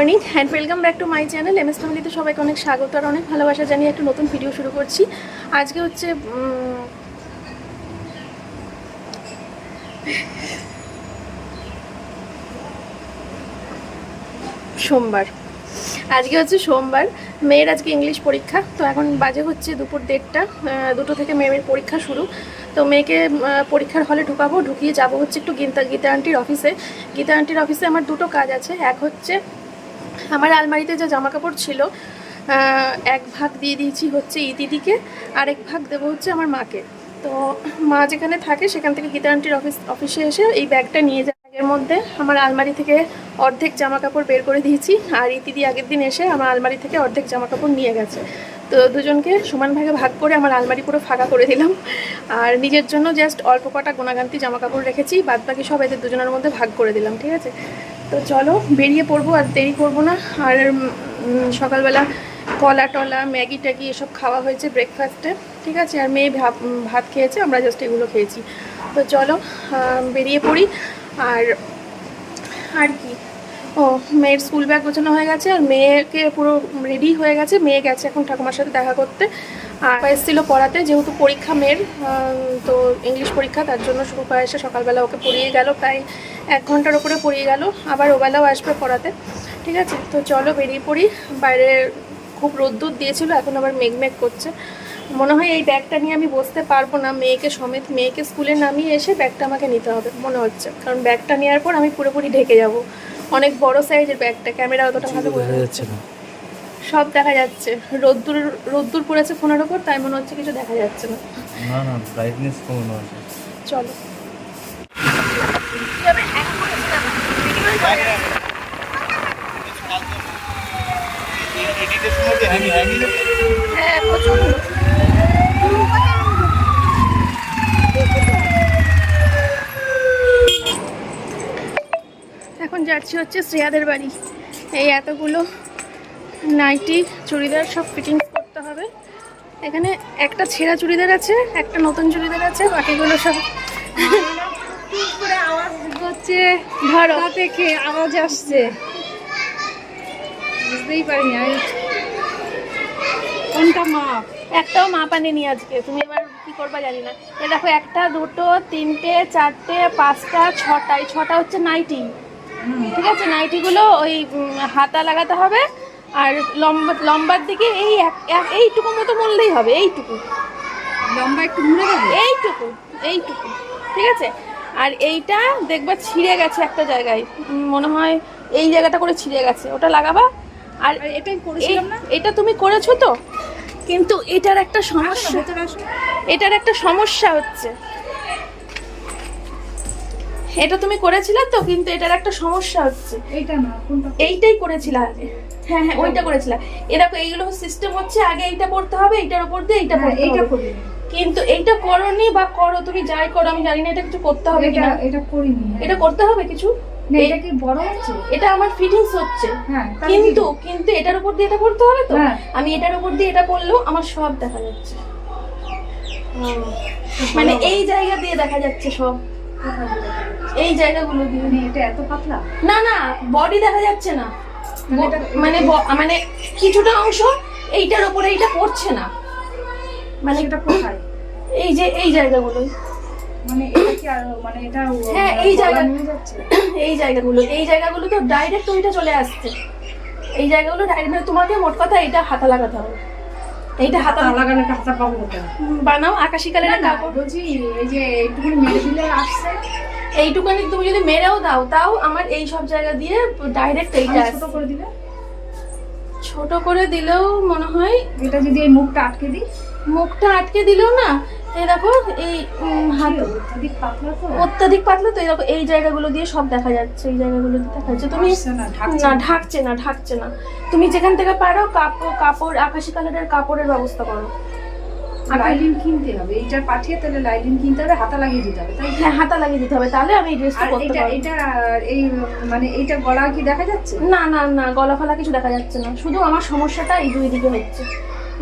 Morning and welcome back to my channel M S ফ্যামিলিতে সবাইকে অনেক স্বাগত আর অনেক ভালোবাসা জানিয়ে একটা নতুন ভিডিও শুরু করছি। আজকে হচ্ছে সোমবার। আজকে হচ্ছে সোমবার, মেয়ের আজকে ইংলিশ পরীক্ষা, তো এখন বাজে হচ্ছে দুপুর দেড়টা দুটো থেকে মেয়ের পরীক্ষা শুরু। তো মেয়েকে পরীক্ষার হলে ঢুকাবো, ঢুকিয়ে যাব হচ্ছে একটু গীতা গীতা আন্টির অফিসে গীতা আন্টির অফিসে আমার দুটো কাজ আছে, এক হচ্ছে আমার আলমারিতে যা জামা কাপড় ছিল এক ভাগ দিয়ে দিয়েছি হচ্ছে ইদিদিকে এক ভাগ দেবো হচ্ছে আমার মাকে। তো মা যেখানে থাকে সেখান থেকে গীতা আন্টির অফিস অফিসে এসে এই ব্যাগটা নিয়ে যায় ব্যাগের মধ্যে। আমার আলমারি থেকে অর্ধেক জামা কাপড় বের করে দিয়েছি আর ইতিদি আগের দিন এসে আমার আলমারি থেকে অর্ধেক জামা কাপড় নিয়ে গেছে। তো দুজনকে সমান ভাগে ভাগ করে আমার আলমারি পুরো ফাঁকা করে দিলাম। আর নিজের জন্য জাস্ট অল্প কটা গোনাগান্তি জামা কাপড় রেখেছি বাদ বাকি সব এদের দুজনের মধ্যে ভাগ করে দিলাম, ঠিক আছে? তো চলো, বেরিয়ে পড়ব, আর দেরি করব না। আর সকালবেলা কলা টলা, ম্যাগি ট্যাগি এসব খাওয়া হয়েছে ব্রেকফাস্টে ঠিক আছে? আর মেয়ে ভাত ভাত খেয়েছে, আমরা জাস্ট এগুলো খেয়েছি। তো চলো বেরিয়ে পড়ি। আর আর কি? ও, মেয়ের স্কুল ব্যাগ গোছানো হয়ে গেছে আর মেয়েকে পুরো রেডি হয়ে গেছে। মেয়ে গেছে এখন ঠাকুমার সাথে দেখা করতে। আর এসেছিল পড়াতে, যেহেতু পরীক্ষা মেয়ের তো ইংলিশ পরীক্ষা, তার জন্য শুরু এসে সকালবেলা ওকে পড়িয়ে গেল। প্রায় এক ঘণ্টার ওপরে পড়িয়ে গেল। আবার ওবেলাও আসবে পড়াতে। ঠিক আছে? তো চলো বেরিয়ে পড়ি। বাইরে খুব রোদ্দুর দিয়েছিল, এখন আবার মেঘ মেঘ করছে। মনে হয় এই ব্যাগটা নিয়ে আমি বসতে পারব না। মেয়েকে সমেত মেয়েকে স্কুলে নামিয়ে এসে ব্যাগটা আমাকে নিতে হবে, মনে হচ্ছে। কারণ ব্যাগটা নেওয়ার পর আমি পুরোপুরি ঢেকে যাব। অনেক বড় সাইজের ব্যাগটা ক্যামেরা অতটা ভালো বোঝা যাচ্ছে না। সব দেখা যাচ্ছে। রোদ্দুর রোদ্দুর পড়েছে ফোনের ওপর তাই মনে হচ্ছে কিছু দেখা যাচ্ছে না। না না ব্রাইটনেস কমানো আছে। চলো। হ্যাঁ প্রচুর এখন যাচ্ছি হচ্ছে শ্রেয়াদের বাড়ি। এই এতগুলো নাইটি চুড়িদার সব ফিটিংস করতে হবে। এখানে একটা ছেঁড়া চুড়িদার আছে একটা নতুন চুড়িদার আছে বাকিগুলো সব আওয়াজ হচ্ছে ধরো। থেকে আওয়াজ আসছে। বুঝতেই পারিনি আমি। কোনটা মাপ? একটাও মাপ আনেনি আজকে। তুমি এবার কি করবা জানি না। এ দেখো একটা দুটো তিনটে চারটে পাঁচটা ছটা এই ছটা হচ্ছে নাইটি। ঠিক আছে নাইটিগুলো ওই হাতা লাগাতে হবে আর লম্বা লম্বার দিকে এই এইটুকু মতো মরলেই হবে এইটুকু। লম্বা একটু মুড়ে যাবে এইটুকু এইটুকু ঠিক আছে? আর এইটা দেখবা ছিঁড়ে গেছে একটা জায়গায় মনে হয় এই জায়গাটা করে ছিঁড়ে গেছে ওটা লাগাবা। আর আর এটাই করেছিলাম না? এটা তুমি করেছ তো? কিন্তু এটার একটা সমস্যা। এটার একটা সমস্যা হচ্ছে। এটা তুমি করেছিলে তো কিন্তু এটার একটা সমস্যা হচ্ছে। এইটা না কোনটা? এইটাই করেছিলা। আগে হ্যাঁ হ্যাঁ ওইটা করেছিলা। এ দেখো এইগুলো সিস্টেম হচ্ছে আগে এইটা করতে হবে এইটার উপর দিয়ে এইটা হ্যাঁ, করতে এইটা হবে। করি কিন্তু এইটা করনি বা করো তুমি যাই করো আমি জানি না এটা কিছু করতে হবে এটা কিনা। এটা করিনি এটা করতে হবে কিছু? না, এটা কি বড় হচ্ছে? এটা আমার ফিটিংস হচ্ছে। হ্যাঁ কিন্তু কিন্তু এটার উপর দিয়ে এটা করতে হবে তো? হ্যাঁ। আমি এটার উপর দিয়ে এটা করলেও আমার সব দেখা যাচ্ছে। মানে এই জায়গা দিয়ে দেখা যাচ্ছে সব। এই জায়গাগুলো দিয়ে। মানে এটা এত পাতলা? না না বডি দেখা যাচ্ছে না। মানে মানে মানে কিছুটা অংশ এইটার উপরে এইটা পড়ছে না। মানে সেটা কোথায়? এই যে এই জায়গাগুলো। মানে এটা কি আর মানে এটা হ্যাঁ, এই জায়গা- এই জায়গাগুলো এই জায়গাগুলো তো ডাইরেক্ট ওইটা চলে আসছে। এই জায়গাগুলো ডাইরেক্ট মানে তোমাকে মোট কথা এইটা হাতা লাগাতে হবে। এইটা হাতা হাতা লাগানোর কাজটা পাবো বানাও আকাশি কালারের কাপড়। বলছি এই যে এইটুকুনি মেরে দিলে আসছে। এইটুকানি তুমি যদি মেরেও দাও তাও আমার এই সব জায়গা দিয়ে ডাইরেক্ট এইটা ছোট করে দিলে? ছোট করে দিলেও মনে হয় এটা যদি এই মুখটা আটকে দিই? মুখটা আটকে দিলেও না এই দেখো এই হাত অত্যাধিক পাতলা তো। তো এই জায়গাগুলো দিয়ে সব দেখা যাচ্ছে এই জায়গাগুলো দিয়ে দেখা যাচ্ছে। তুমি না, ঢাকছে না। ঢাকছে না তুমি যেখান থেকে পারো কাপড় কাপড় আকাশি কালারের কাপড়ের ব্যবস্থা করো। লাইলিন কিনতে হবে। এইটা পাঠিয়ে তাহলে লাইলিন কিনতে হবে হাতা লাগিয়ে দিতে হবে তাই হ্যাঁ হাতা লাগিয়ে দিতে হবে তাহলে আমি এই ড্রেসটা আর করতে পারব। এটা এই মানে এইটা গলা কি দেখা যাচ্ছে? না না না গলা ফলা কিছু দেখা যাচ্ছে না। শুধু আমার সমস্যাটা এই দুই দিকে হচ্ছে।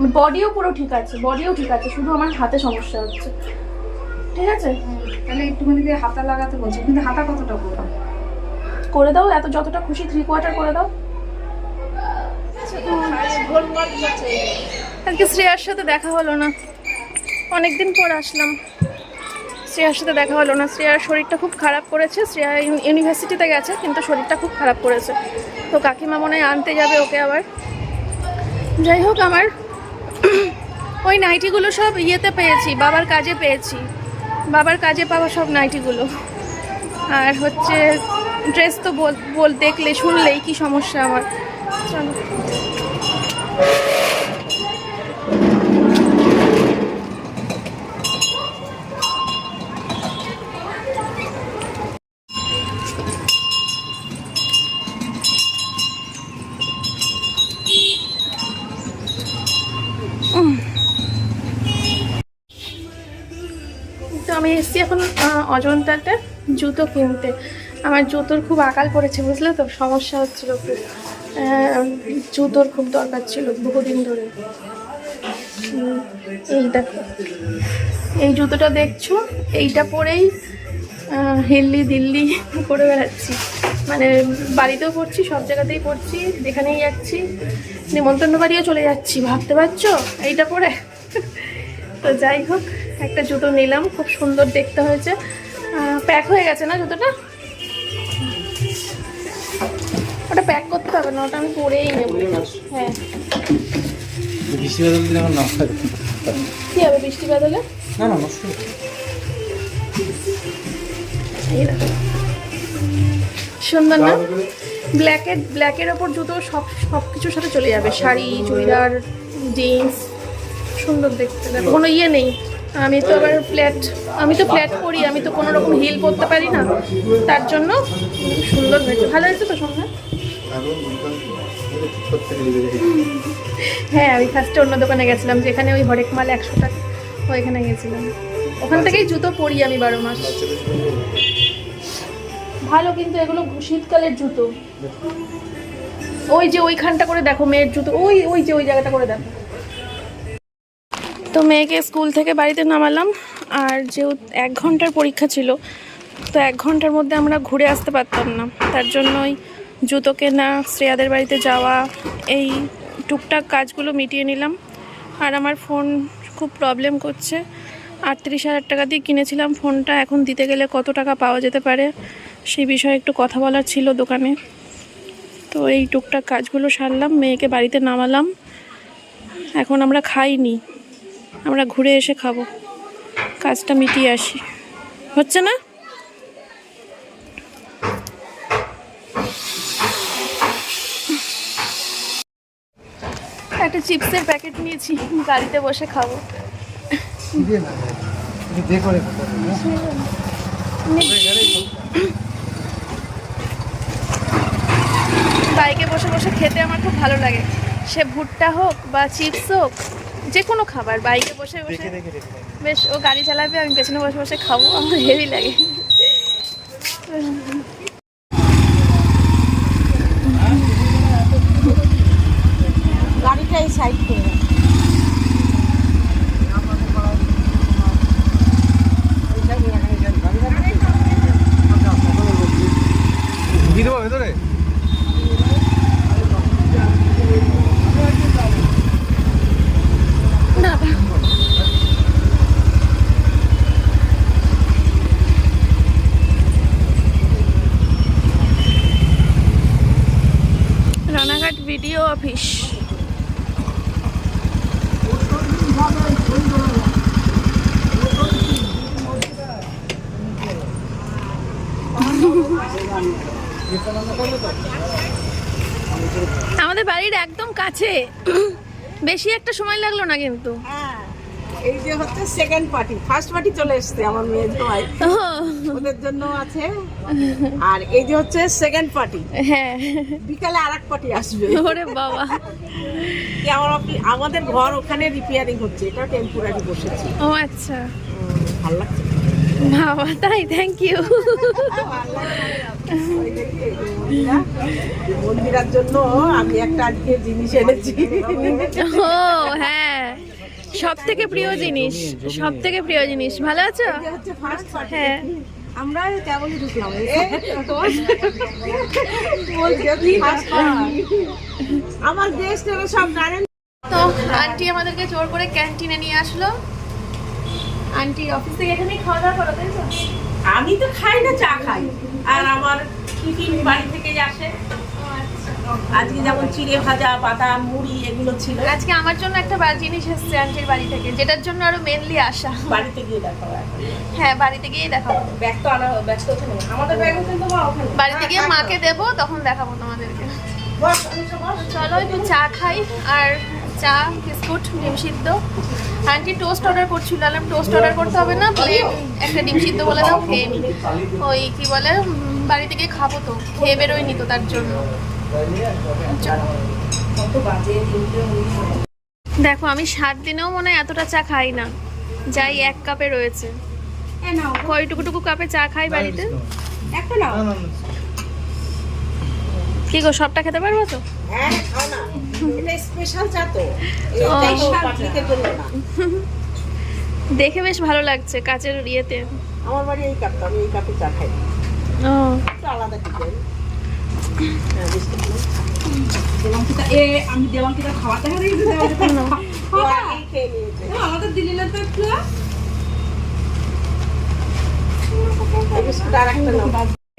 বডিও পুরো ঠিক আছে বডিও ঠিক আছে শুধু আমার হাতে সমস্যা হচ্ছে। ঠিক আছে? তাহলে একটুখানি দিয়ে হাতা লাগাতে বলছো কিন্তু হাতা কতটা করব করে দাও এত যতটা খুশি থ্রি কোয়ার্টার করে দাও। আজকে শ্রেয়ার সাথে দেখা হলো না। অনেকদিন পর আসলাম। শ্রেয়ার সাথে দেখা হলো না। শ্রেয়ার শরীরটা খুব খারাপ করেছে। শ্রেয়া ইউনি- ইউনিভার্সিটিতে গেছে কিন্তু শরীরটা খুব খারাপ করেছে। তো কাকিমা মনে হয় আনতে যাবে ওকে আবার। যাই হোক আমার ওই নাইটিগুলো সব ইয়েতে পেয়েছি, বাবার কাজে পেয়েছি। বাবার কাজে পাওয়া সব নাইটিগুলো। আর হচ্ছে ড্রেস তো বল দেখলে, শুনলেই কি সমস্যা আমার। চলো। আমি এসেছি এখন অজন্তাতে জুতো কিনতে। আমার জুতোর খুব আকাল পড়েছে, বুঝলে তো? সমস্যা হচ্ছিল খুব। জুতোর খুব দরকার ছিল বহুদিন ধরে। এই দেখো। এই জুতোটা দেখছ? এইটা পরেই হিল্লি দিল্লি করে বেড়াচ্ছি। মানে বাড়িতেও পড়ছি, সব জায়গাতেই পড়ছি, যেখানেই যাচ্ছি, নিমন্ত্রণ বাড়িও চলে যাচ্ছি। ভাবতে পারছ? এইটা পরে? তো যাই হোক। একটা জুতো নিলাম খুব সুন্দর দেখতে হয়েছে। প্যাক হয়ে গেছে না জুতোটা? ওটা প্যাক করতে হবে না ওটা আমি পরেই নেব। হ্যাঁ। বৃষ্টি বাদল দিলে আমার নষ্ট কী হবে বৃষ্টি বাদলে? না না নষ্ট। সুন্দর না? ব্ল্যাকের ব্ল্যাকের ওপর জুতো সব সব কিছুর সাথে চলে যাবে। শাড়ি চুড়িদার জিন্স সুন্দর দেখতে। দেখো কোনো ইয়ে নেই। আমি তো আবার ফ্ল্যাট আমি তো ফ্ল্যাট করি আমি তো কোনো রকম হিল পরতে পারি না। তার জন্য সুন্দর হয়েছে। ভালো হয়েছে তো সন্ধ্যা? হ্যাঁ আমি ফার্স্টে অন্য দোকানে গেছিলাম, যেখানে ওই হরেক মাল একশো টাকা, ওইখানে গেছিলাম। ওখান থেকেই জুতো পরি আমি বারো মাস। ভালো কিন্তু এগুলো শীতকালের জুতো। ওই যে ওইখানটা করে দেখো মেয়ের জুতো, ওই ওই যে ওই জায়গাটা করে দেখো। তো মেয়েকে স্কুল থেকে বাড়িতে নামালাম। আর যেহেতু এক ঘণ্টার পরীক্ষা ছিল, তো এক ঘণ্টার মধ্যে আমরা ঘুরে আসতে পারতাম না। তার জন্য ওই জুতো কেনা, শ্রেয়াদের বাড়িতে যাওয়া, এই টুকটাক কাজগুলো মিটিয়ে নিলাম। আর আমার ফোন খুব প্রবলেম করছে। আটত্রিশ হাজার টাকা দিয়ে কিনেছিলাম ফোনটা। এখন দিতে গেলে কত টাকা পাওয়া যেতে পারে, সেই বিষয়ে একটু কথা বলার ছিল দোকানে। তো এই টুকটাক কাজগুলো সারলাম, মেয়েকে বাড়িতে নামালাম। এখন আমরা খাইনি। আমরা ঘুরে এসে খাব। কাজটা মিটিয়ে আসি। হচ্ছে না? একটা চিপসের প্যাকেট নিয়েছি গাড়িতে বসে খাব। বাইকে বসে বসে খেতে আমার খুব ভালো লাগে। সে ভুট্টা হোক বা চিপস হোক যে কোনো খাবার বাইকে বসে বসে। বেশ ও গাড়ি চালাবে আমি পেছনে বসে বসে খাব আমার হেভি লাগে গাড়িটাই সাইড করে রাখ। ঢুকিয়ে দেবো ভেতরে না রানাঘাট ভিডিও অফিস আমাদের বাড়ির একদম কাছে। বেশি একটা সময় লাগল না কিন্তু। হ্যাঁ এই যে হচ্ছে সেকেন্ড পার্টি ফার্স্ট পার্টি চলে এসছে আমার মেয়ে জামাই ও, ওদের জন্য আছে। আর এই যে হচ্ছে সেকেন্ড পার্টি হ্যাঁ। বিকালে আর এক পার্টি আসবে। ওরে বাবা। আমার আমাদের ঘর ওখানে রিপেয়ারিং হচ্ছে এটা টেম্পোরারি বসেছি। ও আচ্ছা। ভালো লাগছে। বাবা তাই থ্যাংক ইউ মন্দিরার জন্য আমি একটা আজকে জিনিস এনেছি। ও হ্যাঁ। সব থেকে প্রিয় জিনিস সব থেকে প্রিয় জিনিস। ভালো আছো? হ্যাঁ। আমরা ঢুকলাম? আমার সব তো আন্টি আমাদেরকে জোর করে ক্যান্টিনে নিয়ে আসলো। আন্টি অফিস থেকে এখানেই খাওয়া দাওয়া করো তাই তো? আমি তো খাই না চা খাই। আর আমার টিফিন বাড়ি থেকে আসে আজকে যেমন চিড়ে ভাজা বাদাম মুড়ি এগুলো ছিল। আজকে আমার জন্য একটা জিনিস এসছে আন্টির বাড়ি থেকে যেটার জন্য আরও মেনলি আসা। বাড়িতে গিয়ে দেখাবো হ্যাঁ বাড়িতে গিয়েই দেখাবো। ব্যাগ তো আনা ব্যাগ তো ওখানে। আমাদের ব্যাগ ওখানে ওখানে বাড়িতে গিয়ে মাকে দেবো তখন দেখাবো তোমাদেরকে। চলো একটু চা খাই আর চা বিস্কুট ডিম সিদ্ধ। আন্টি টোস্ট অর্ডার করছিল আলাম টোস্ট অর্ডার করতে হবে না প্লেন একটা ডিম সিদ্ধ বলে দাও খেয়ে নি ওই কি বলে বাড়ি থেকে খাব তো খেয়ে বেরোয়নি তো তার জন্য। দেখো আমি সাত দিনেও মনে হয় এতটা চা খাই না যাই এক কাপে রয়েছে। কয়টুকুটুকু কাপে চা খাই বাড়িতে? একটা না। কি গো সবটা খেতে পারব তো? হ্যাঁ খাও না। এটা স্পেশাল চা তো। ও। এটা পাবলিকের না। দেখে বেশ ভালো লাগছে কাচের ইয়েতে। আমার বাড়ি এই কাপটা আমি এই কাপে চা খাই। ও। আলাদা কিছু হ্যাঁ আমি খাওয়াতে হবে আমাদের দিলি না তো একটু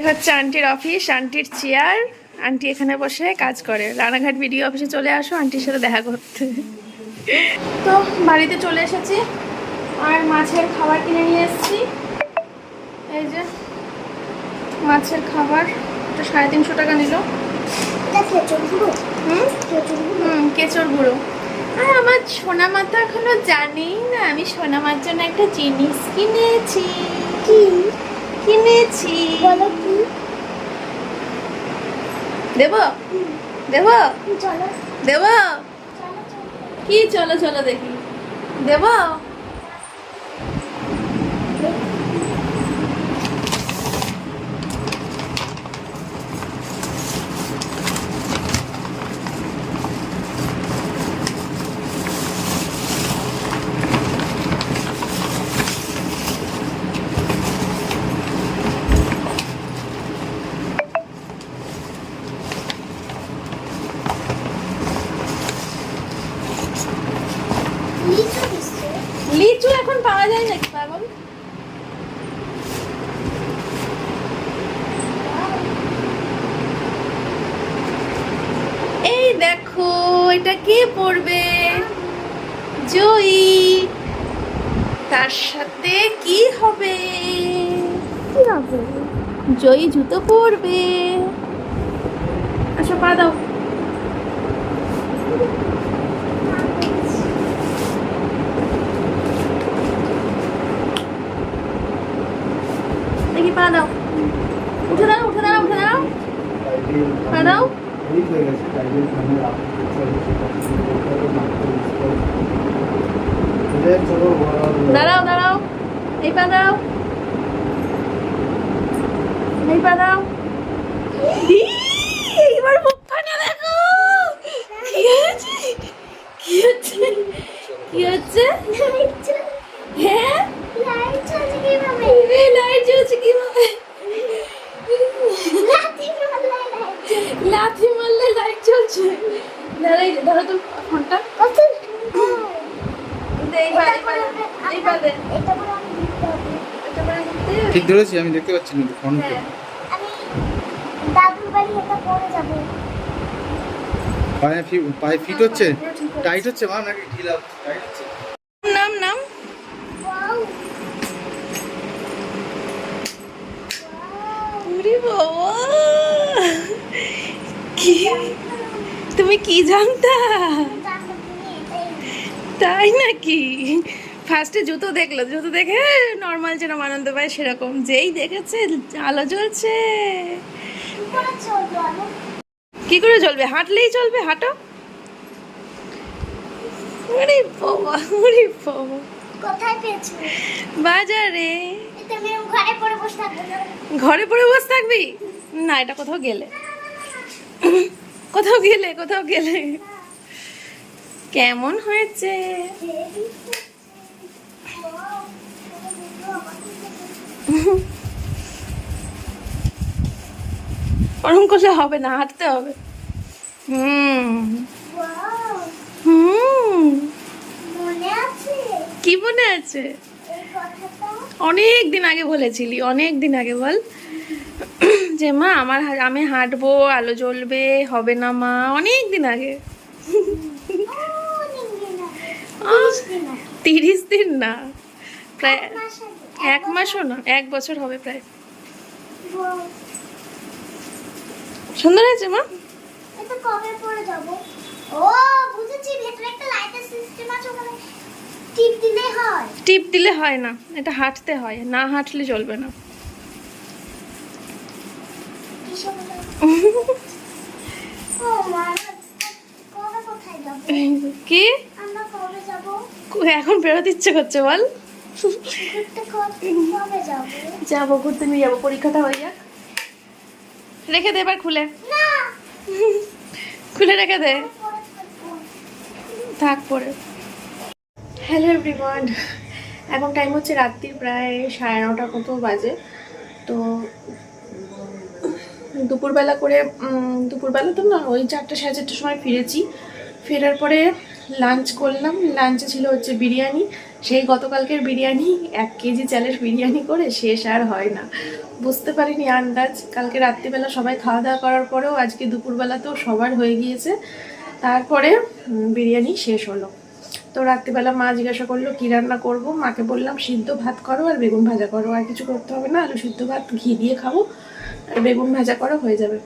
হচ্ছে আন্টির অফিস আন্টির চেয়ার আন্টি এখানে বসে কাজ করে। রানাঘাট ভিডিও অফিসে চলে আসো আন্টির সাথে দেখা করতে। তো বাড়িতে চলে এসেছি। আর মাছের খাবার কিনে নিয়ে এসেছি। এই যে মাছের খাবার। এটা সাড়ে তিনশো টাকা নিল। কেচোর গুঁড়ো। আর আমার সোনা মা তো এখনও জানেই না আমি সোনা মার জন্য একটা জিনিস কিনেছি। কি? কিনেছি। দেব? দেব? দেব? কি? চলো চলো দেখি। দেব লিচু এখন পাওয়া যায় নাকি পাগল এই দেখো এটা কে পড়বে জয়ী তার সাথে কি হবে কি হবে জয়ী জুতো পরবে। আচ্ছা পা দাও দেখি পা দাও উঠে দাঁড়াও উঠে দাঁড়াও উঠে দাঁড়াও পা দাও এই হয়ে গেছে টাইটেল ক্যামেরা চলো দাঁড়াও দাঁড়াও এই পা দাও এই পা দাও ই, এইবার মুখখানা দেখো কি হয়েছে কি হচ্ছে কি হচ্ছে হ্যাঁ এই কীভাবে লাথি মারলে লাইট জ্বলছে। দাঁড়াই ধরো তো ফোনটা। ঠিক ধরেছি আমি দেখতে পাচ্ছি না ফোন হ্যাঁ। যাব পায়ে ফিট হচ্ছে। টাইট হচ্ছে। মা? নাকি ঢিলা টাইট হচ্ছে নাম নাম ওয়াও ওরে বাবা কি এটাই তাই নাকি? ফার্স্টে জুতো দেখল। জুতো দেখে নর্মাল যেরকম আনন্দ পায় সেরকম। যেই দেখেছে আলো জ্বলছে। কি করে চলবো হাঁটলেই চলবে হাঁটো। বাজারে। ঘরে পড়ে বসে থাকবি? না এটা কোথাও গেলে। কোথাও গেলে কোথাও গেলে। কেমন হয়েছে? ওরম করলে হবে না, হাঁটতে হবে। হুম। হুম। কি মনে আছে? অনেক দিন আগে বলেছিলি, অনেক দিন আগে বল। যে মা আমার আমি হাঁটবো আলো জ্বলবে হবে না মা। অনেক দিন আগে। তিরিশ দিন না। প্রায় এক মাসও না এক বছর হবে প্রায়। সুন্দর হয়েছে মা? কবে পরে যাব? ও বুঝেছি ভেতরে একটা লাইটের সিস্টেম আছে ওখানে টিপ দিলে হয়। টিপ দিলে হয় না এটা হাঁটতে হয় না হাঁটলে চলবে না কিসব ও মা কবে কোথায় যাব কি? আমরা কবে যাব এখন বেরোতে ইচ্ছে করছে বল। যাব ঘুরতে নিয়ে যাব পরীক্ষাটা হয়ে যাক। রেখে দে এবার খুলে। খুলে রেখে দে। থাক পরে। হ্যালো এভরিওয়ান এখন টাইম হচ্ছে রাত্রির প্রায় সাড়ে নটার মতো বাজে। তো দুপুরবেলা করে দুপুরবেলা তো না, ওই চারটে সাড়ে চারটের সময় ফিরেছি। ফেরার পরে লাঞ্চ করলাম। লাঞ্চে ছিল হচ্ছে বিরিয়ানি। সেই গতকালকের বিরিয়ানি, এক কেজি চালের বিরিয়ানি করে শেষ আর হয় না। বুঝতে পারিনি আন্দাজ। কালকে রাত্রিবেলা সবাই খাওয়া দাওয়া করার পরেও আজকে দুপুরবেলাতেও সবার হয়ে গিয়েছে। তারপরে বিরিয়ানি শেষ হলো। তো রাত্রিবেলা মা জিজ্ঞাসা করল, কী রান্না করব? মাকে বললাম, সিদ্ধ ভাত করো আর বেগুন ভাজা করো। আর কিছু করতে হবে না, আলু সিদ্ধ ভাত, ঘি দিয়ে খাব। আর বেগুন ভাজা করা হয়ে যাবে।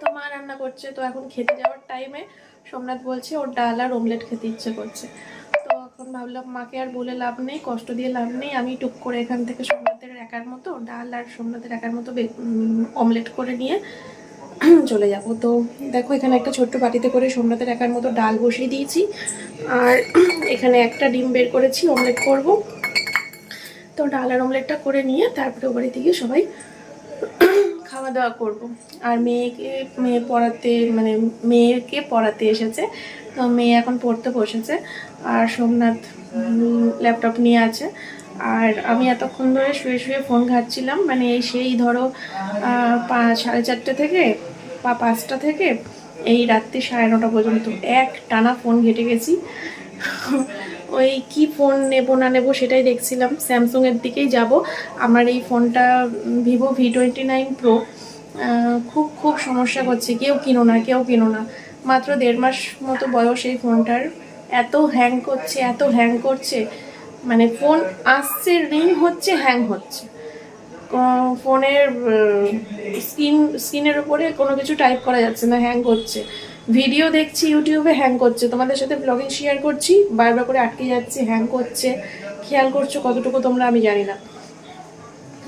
তো মা রান্না করছে, তো এখন খেতে যাওয়ার টাইমে সোমনাথ বলছে, ওর ডাল আর অমলেট খেতে ইচ্ছে করছে। তো এখন ভাবলাম, মাকে আর বলে লাভ নেই, কষ্ট দিয়ে লাভ নেই। আমি টুক করে এখান থেকে সোমনাথের একার মতো, ডাল আর সোমনাথের একার মতো অমলেট করে নিয়ে চলে যাব। তো দেখো, এখানে একটা ছোট্ট বাটিতে করে সোমনাথের একার মতো ডাল বসিয়ে দিয়েছি। আর এখানে একটা ডিম বের করেছি অমলেট করব। তো ডাল আর অমলেটটা করে নিয়ে তারপরে বাড়িতে গিয়ে সবাই দাওয়া করব। আর মেয়েকে মেয়ে পড়াতে মানে মেয়েকে পড়াতে এসেছে। তো মেয়ে এখন পড়তে বসেছে। আর সোমনাথ ল্যাপটপ নিয়ে আছে। আর আমি এতক্ষণ ধরে শুয়ে শুয়ে ফোন ঘাটছিলাম। মানে এই সেই ধরো আহ, পা- সাড়ে চারটে থেকে বা পাঁচটা থেকে এই রাত্রি সাড়ে নটা পর্যন্ত এক টানা ফোন ঘেটে গেছি। ওই কি ফোন নেব না নেব সেটাই দেখছিলাম। স্যামসুংয়ের দিকেই যাব। আমার এই ফোনটা Vivo V twenty nine pro খুব খুব সমস্যা করছে। কেউ কিনো না, কেউ কিনো না। মাত্র দেড় মাস মতো বয়স এই ফোনটার এত হ্যাং করছে, এত হ্যাং করছে। মানে ফোন আসছে রিং হচ্ছে হ্যাং হচ্ছে। ফোনের স্ক্রিন স্ক্রিনের উপরে কোনো কিছু টাইপ করা যাচ্ছে না হ্যাং করছে ভিডিও দেখছি, ইউটিউবে হ্যাং করছে। তোমাদের সাথে ব্লগিং শেয়ার করছি, বারবার করে আটকে যাচ্ছে হ্যাং করছে। খেয়াল করছ কতটুকু তোমরা আমি জানি না।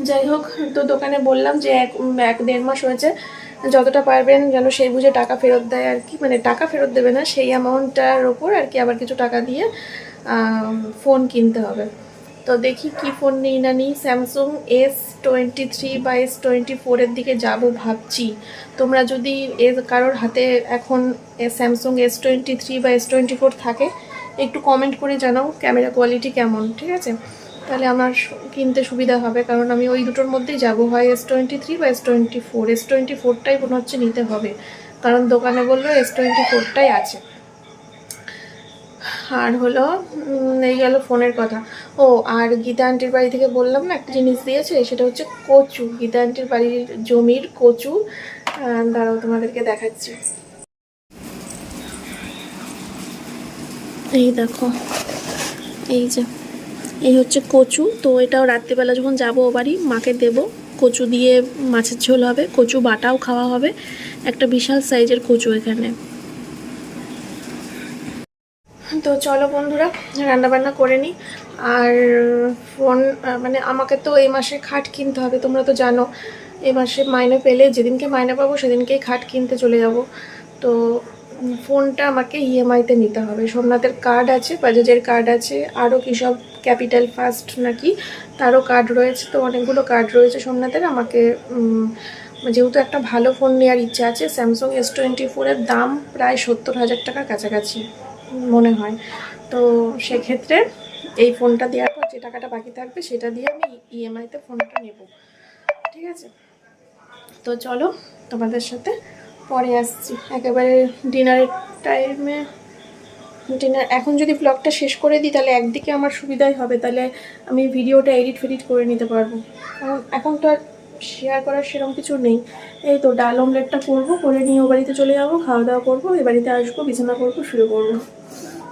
যাই হোক, তো দোকানে বললাম যে এক এক দেড় মাস হয়েছে, যতটা পারবেন যেন সেই বুঝে টাকা ফেরত দেয় আর কি। মানে টাকা ফেরত দেবে না, সেই অ্যামাউন্টটার ওপর আর কি আবার কিছু টাকা দিয়ে ফোন কিনতে হবে। তো দেখি কি ফোন নিই না নিই। স্যামসুং এস টোয়েন্টি থ্রি বা এস টোয়েন্টি ফোরের দিকে যাব ভাবছি। তোমরা যদি এর কারোর হাতে এখন স্যামসুং এস টোয়েন্টি থ্রি বা এস টোয়েন্টি ফোর থাকে, একটু কমেন্ট করে জানাও ক্যামেরা কোয়ালিটি কেমন, ঠিক আছে? তাহলে আমার কিনতে সুবিধা হবে, কারণ আমি ওই দুটোর মধ্যেই যাব। হয় এস টোয়েন্টি থ্রি বা S twenty four S twenty ফোরটাই মনে হচ্ছে নিতে হবে, কারণ দোকানে বলল এস টোয়েন্টি ফোরটাই আছে। আর হলো এই গেল ফোনের কথা। ও, আর গীতা আন্টির বাড়ি থেকে বললাম না, একটা জিনিস দিয়েছে, সেটা হচ্ছে কচু। গীতা আন্টির বাড়ির জমির কচু। দাঁড়াও, তোমাদেরকে দেখাচ্ছি। এই দেখো, এই যে, এই হচ্ছে কচু। তো এটাও রাত্রিবেলা যখন যাব ও বাড়ি, মাকে দেবো। কচু দিয়ে মাছের ঝোল হবে, কচু বাটাও খাওয়া হবে। একটা বিশাল সাইজের কচু এখানে। তো চলো বন্ধুরা রান্না বান্না করে নিই আর ফোন মানে আমাকে তো এই মাসে খাট কিনতে হবে, তোমরা তো জানো, এই মাসে মাইনে পেলে যেদিনকে মাইনে পাবো সেদিনকেই খাট কিনতে চলে যাব। তো ফোনটা আমাকে ইএমআইতে নিতে হবে। সোমনাথের কার্ড আছে, বাজাজের কার্ড আছে আরও কী সব ক্যাপিটাল ফার্স্ট নাকি, তারও কার্ড রয়েছে, তো অনেকগুলো কার্ড রয়েছে সোমনাথের। আমাকে যেহেতু একটা ভালো ফোন নেওয়ার ইচ্ছা আছে স্যামসাং এস টোয়েন্টি ফোরের দাম প্রায় সত্তর হাজার টাকার কাছাকাছি। মনে হয়। তো সেক্ষেত্রে এই ফোনটা দেওয়ার পর যে টাকাটা বাকি থাকবে সেটা দিয়ে আমি ইএমআইতে ফোনটা নেব। ঠিক আছে? তো চলো তোমাদের সাথে পরে আসছি। একেবারে ডিনারের টাইমে ডিনার এখন যদি ব্লগটা শেষ করে দিই তাহলে একদিকে আমার সুবিধাই হবে। তাহলে আমি ভিডিওটা এডিট ফেডিট করে নিতে পারব। কারণ এখন তো আর শেয়ার করার সেরকম কিছু নেই। এই তো ডাল অমলেটটা করব, করে নিয়ে ও বাড়িতে চলে যাব খাওয়া দাওয়া করব, এ বাড়িতে আসব, বিছানা করব শুরু করব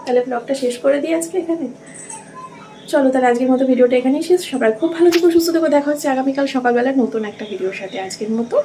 তাহলে ব্লগটা শেষ করে দিই আজকে এখানে। চলো তাহলে আজকের মতো ভিডিওটা এখানেই শেষ। সবাই খুব ভালো থেকো, সুস্থ থেকো। দেখা হচ্ছে আগামীকাল সকালবেলা নতুন একটা ভিডিওর সাথে আজকের মতো।